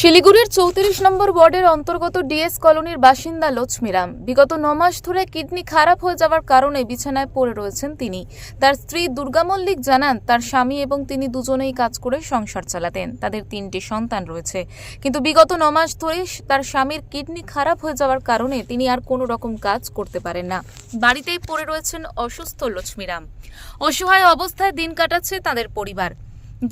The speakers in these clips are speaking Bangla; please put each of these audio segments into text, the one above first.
শিলিগুড়ির চৌত্রিশ নম্বর ওয়ার্ডের অন্তর্গত ডিএস কলোনির বাসিন্দা লক্ষ্মীরাম। বিগত ন মাস ধরে কিডনি খারাপ হয়ে যাওয়ার কারণে বিছানায় পড়ে রয়েছেন তিনি। তার স্ত্রী দুর্গা মল্লিক জানান, তার স্বামী এবং তিনি দুজনেই কাজ করে সংসার চালাতেন। তাদের তিনটি সন্তান রয়েছে। কিন্তু বিগত ন মাস ধরে তার স্বামীর কিডনি খারাপ হয়ে যাওয়ার কারণে তিনি আর কোনো রকম কাজ করতে পারেন না। বাড়িতেই পড়ে রয়েছেন অসুস্থ লক্ষ্মীরাম। অসহায় অবস্থায় দিন কাটাচ্ছে তাদের পরিবার।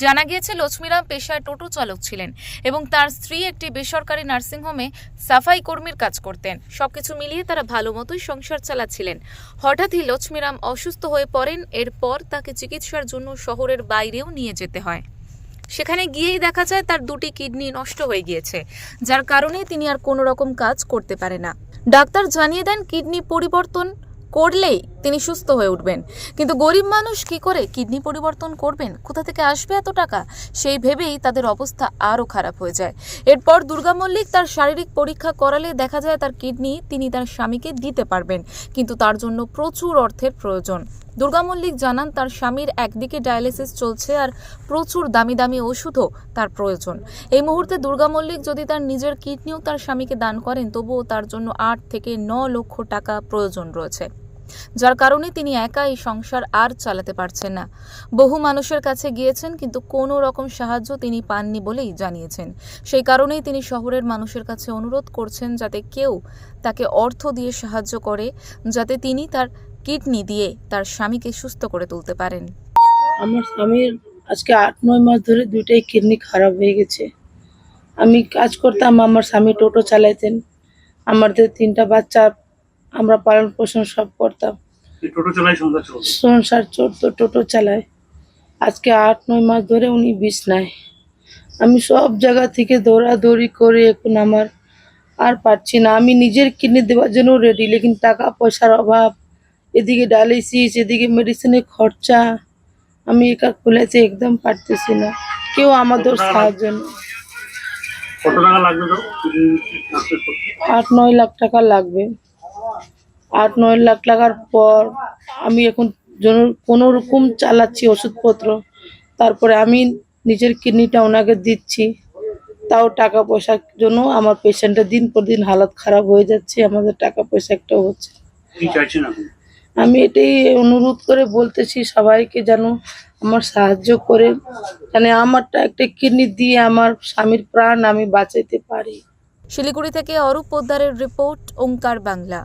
জানা গিয়েছে, লক্ষ্মীরাম পেশায় টোটো চালক ছিলেন এবং তার স্ত্রী একটি বেসরকারি নার্সিংহোমে সাফাই কর্মীর কাজ করতেন। সবকিছু মিলিয়ে তারা ভালো মতোই সংসার চালাচ্ছিলেন। হঠাৎই লক্ষ্মীরাম অসুস্থ হয়ে পড়েন, এরপর তাকে চিকিৎসার জন্য শহরের বাইরেও নিয়ে যেতে হয়। সেখানে গিয়েই দেখা যায়, তার দুটি কিডনি নষ্ট হয়ে গিয়েছে। যার কারণে তিনি আর কোনো রকম কাজ করতে পারে না। ডাক্তার জানিয়ে দেন, কিডনি পরিবর্তন করলেই তিনি সুস্থ হয়ে উঠবেন। কিন্তু গরিব মানুষ কি করে কিডনি পরিবর্তন করবেন? কোথা থেকে আসবে এত টাকা? সেই ভেবেই তাদের অবস্থা আরও খারাপ হয়ে যায়। এরপর দুর্গা মল্লিক তার শারীরিক পরীক্ষা করালে দেখা যায় তার কিডনি তিনি তার স্বামীকে দিতে পারবেন। কিন্তু তার জন্য প্রচুর অর্থের প্রয়োজন। দুর্গা মল্লিক জানান, তার স্বামীর একদিকে ডায়ালিসিস চলছে আর প্রচুর দামি দামি ওষুধও তার প্রয়োজন। এই মুহূর্তে দুর্গা মল্লিক যদি তার নিজের কিডনিও তার স্বামীকে দান করেন, তবুও তার জন্য আট থেকে ন লক্ষ টাকা প্রয়োজন রয়েছে। যার কারণে তিনি একা এই সংসার আর চালাতে পারছেন না। বহু মানুষের কাছে গিয়েছেন, কিন্তু কোনো রকম সাহায্য তিনি পাননি বলেই জানিয়েছেন। সেই কারণেই তিনি শহরের মানুষের কাছে অনুরোধ করছেন যাতে কেউ তাকে অর্থ দিয়ে সাহায্য করে, যাতে তিনি তার কিডনি দিয়ে তার স্বামীকে সুস্থ করে তুলতে পারেন। আমার স্বামীর আজকে আট, নয় মাস ধরে দুইটাই কিডনি খারাপ হয়ে গেছে। আমি কাজ করতাম, আমার স্বামী টোটো চালাইতেন আমাদের তিনটা বাচ্চা আমরা পালন পোষণ সব করতাম। সংসার সংসার টোটো চালায়। আজকে আট নয় মাস ধরে উনি বিছনায়। আমি সব জায়গা থেকে দৌড়াদৌড়ি করে এখন আমার আর পারছি না। আমি নিজের কিডনি দেওয়ার জন্য রেডি লেকিন টাকা পয়সার অভাব। এদিকে ডায়ালিসিস এদিকে মেডিসিনের খরচা। আমি একা খুলেছে একদম পারতেছি না। কেউ আমাদের সাহায্য আট নয় লাখ টাকা লাগবে। আট নয় লাখ টাকার পর আমি এখন জন- কোনো রকম চালাচ্ছি ওষুধপত্র। তারপরে আমি নিজের কিডনিটা ওনাকে দিচ্ছি। তাও টাকা পয়সার জন্য আমার পেশেন্টের দিন পর দিন হালত খারাপ হয়ে যাচ্ছে আমাদের টাকা পয়সা একটা হচ্ছে আমি এটাই অনুরোধ করে বলতেছি সবাইকে যেন আমার সাহায্য করে মানে আমারটা একটা কিডনি দিয়ে আমার স্বামীর প্রাণ আমি বাঁচাইতে পারি। শিলিগুড়ি থেকে অরূপ পোদ্দারের রিপোর্ট ওঙ্কার বাংলা।